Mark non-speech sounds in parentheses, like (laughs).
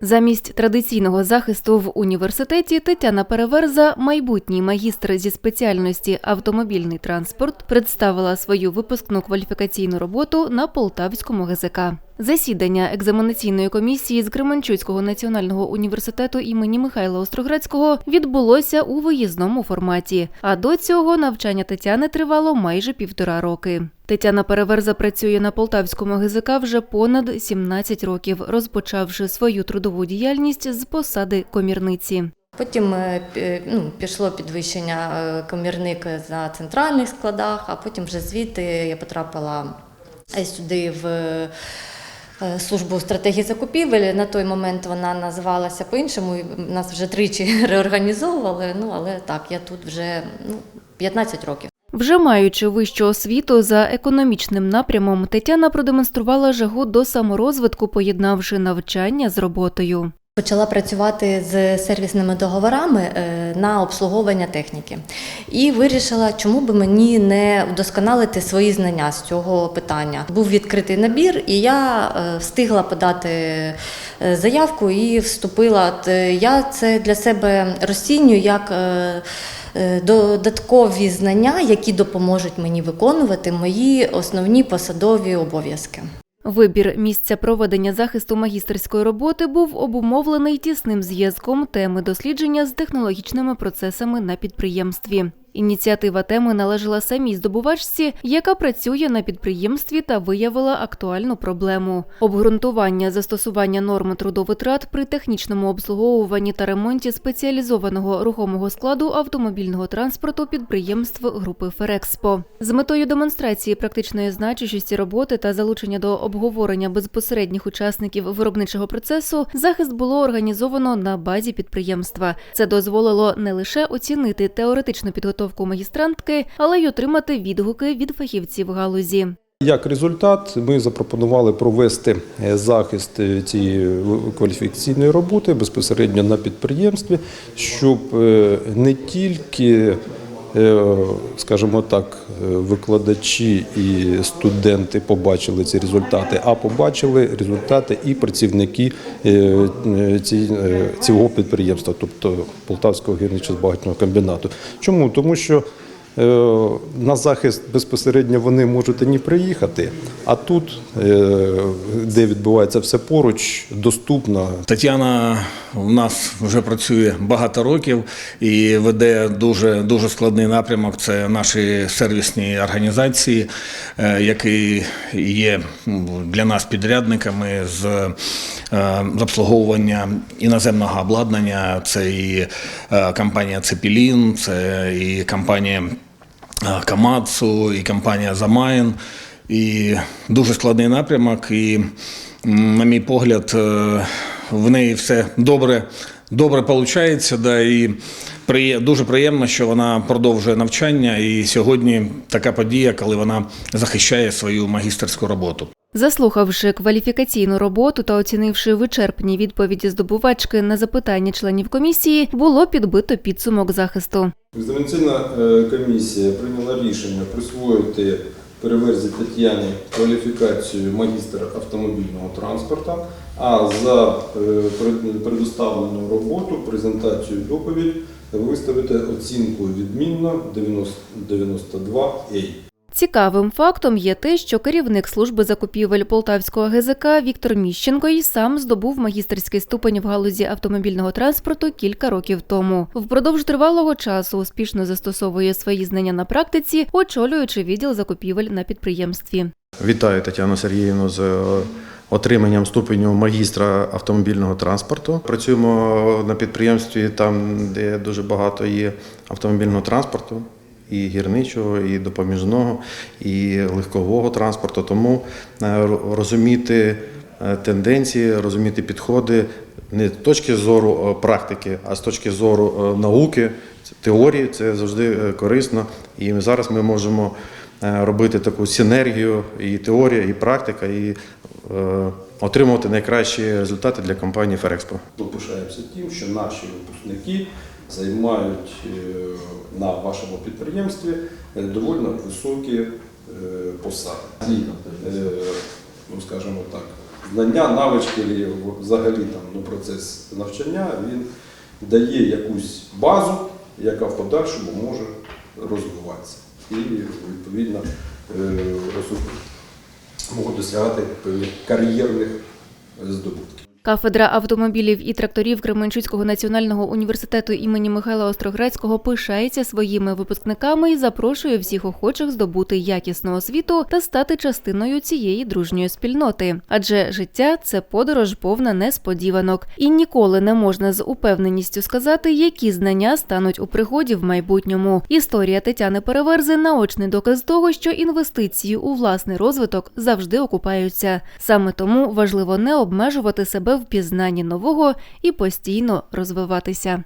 Замість традиційного захисту в університеті Тетяна Переверза, майбутній магістр зі спеціальності автомобільний транспорт, представила свою випускну кваліфікаційну роботу на Полтавському ГЗК. Засідання екзаменаційної комісії з Кременчуцького національного університету імені Михайла Остроградського відбулося у виїзному форматі. А до цього навчання Тетяни тривало майже півтора роки. Тетяна Переверза працює на Полтавському ГЗК вже понад 17 років, розпочавши свою трудову діяльність з посади комірниці. Потім е, ну, пішло підвищення е, комірник на центральних складах, а потім вже звідти я потрапила е, сюди в е, службу стратегії закупівель. На той момент вона називалася по-іншому. Нас вже тричі (laughs) реорганізовували. Ну але так, я тут вже ну, 15 років. Вже маючи вищу освіту за економічним напрямом, Тетяна продемонструвала жагу до саморозвитку, поєднавши навчання з роботою. Почала працювати з сервісними договорами е, на обслуговування техніки і вирішила, чому би мені не вдосконалити свої знання з цього питання. Був відкритий набір, і я е, встигла подати е, заявку і вступила. Я це для себе розцінюю як додаткові знання, які допоможуть мені виконувати мої основні посадові обов'язки. Вибір місця проведення захисту магістерської роботи був обумовлений тісним зв'язком теми дослідження з технологічними процесами на підприємстві. Ініціатива теми належала самій здобувачці, яка працює на підприємстві та виявила актуальну проблему обґрунтування застосування норм трудовитрат при технічному обслуговуванні та ремонті спеціалізованого рухомого складу автомобільного транспорту підприємств групи Ферекспо з метою демонстрації практичної значущості роботи та залучення до обговорення безпосередніх учасників виробничого процесу. Захист було організовано на базі підприємства. Це дозволило не лише оцінити теоретичну підготовку магістрантки, але й отримати відгуки від фахівців галузі. Як результат, ми запропонували провести е, захист е, цієї кваліфікаційної роботи безпосередньо на підприємстві, щоб е, не тільки, е, скажімо так, е, викладачі і студенти побачили ці результати, а побачили результати і працівники е, е, е, цього підприємства, тобто Полтавського гірничо-збагатного комбінату. Чому? Тому що Е, на захист безпосередньо вони можуть і не приїхати, а тут, е, де відбувається все поруч, доступно. Тетяна у нас вже працює багато років і веде дуже дуже складний напрямок. Це наші сервісні організації, е, які є для нас підрядниками з е, обслуговування іноземного обладнання. Це і е, компанія Цепілін, це і компанія е, Камацу, і компанія Замайн. І дуже складний напрямок. І, на мій погляд, е, в неї все добре, добре виходить. Да, і дуже приємно, що вона продовжує навчання. І сьогодні така подія, коли вона захищає свою магістерську роботу. Заслухавши кваліфікаційну роботу та оцінивши вичерпні відповіді здобувачки на запитання членів комісії, було підбито підсумок захисту. Екзаменаційна е, комісія прийняла рішення присвоїти переверзі Тетяні кваліфікацію магістра автомобільного транспорту, а за е, предоставлену роботу, презентацію доповідь виставити оцінку відмінно 92 A. Цікавим фактом є те, що керівник служби закупівель Полтавського ГЗК Віктор Міщенко й сам здобув магістерський ступень в галузі автомобільного транспорту кілька років тому. Впродовж тривалого часу успішно застосовує свої знання на практиці, очолюючи відділ закупівель на підприємстві. Вітаю Тетяну Сергіївну з е, отриманням ступеню магістра автомобільного транспорту. Працюємо на підприємстві там, де дуже багато є автомобільного транспорту. І гірничого, і допоміжного, і легкового транспорту. Тому е, розуміти е, тенденції, розуміти підходи не з точки зору е, практики, а з точки зору науки, теорії це завжди корисно. І зараз ми можемо робити таку синергію і теорія, і практика, і отримувати найкращі результати для компанії Ферекспо. Ми пишаємося тим, що наші випускники займають е, на вашому підприємстві е, доволі високі е, посади. Ну, скажімо так, знання, навички, і взагалі там, ну, процес навчання, він дає якусь базу, яка в подальшому може розвиватися. І відповідно е, роз- досягати певних кар'єрних здобутків. Кафедра автомобілів і тракторів Кременчуцького національного університету імені Михайла Остроградського пишається своїми випускниками і запрошує всіх охочих здобути якісну освіту та стати частиною цієї дружньої спільноти. Адже життя це подорож повна несподіванок, і ніколи не можна з упевненістю сказати, які знання стануть у пригоді в майбутньому. Історія Тетяни Переверзи наочний доказ того, що інвестиції у власний розвиток завжди окупаються. Саме тому важливо не обмежувати себе в пізнанні нового і постійно розвиватися.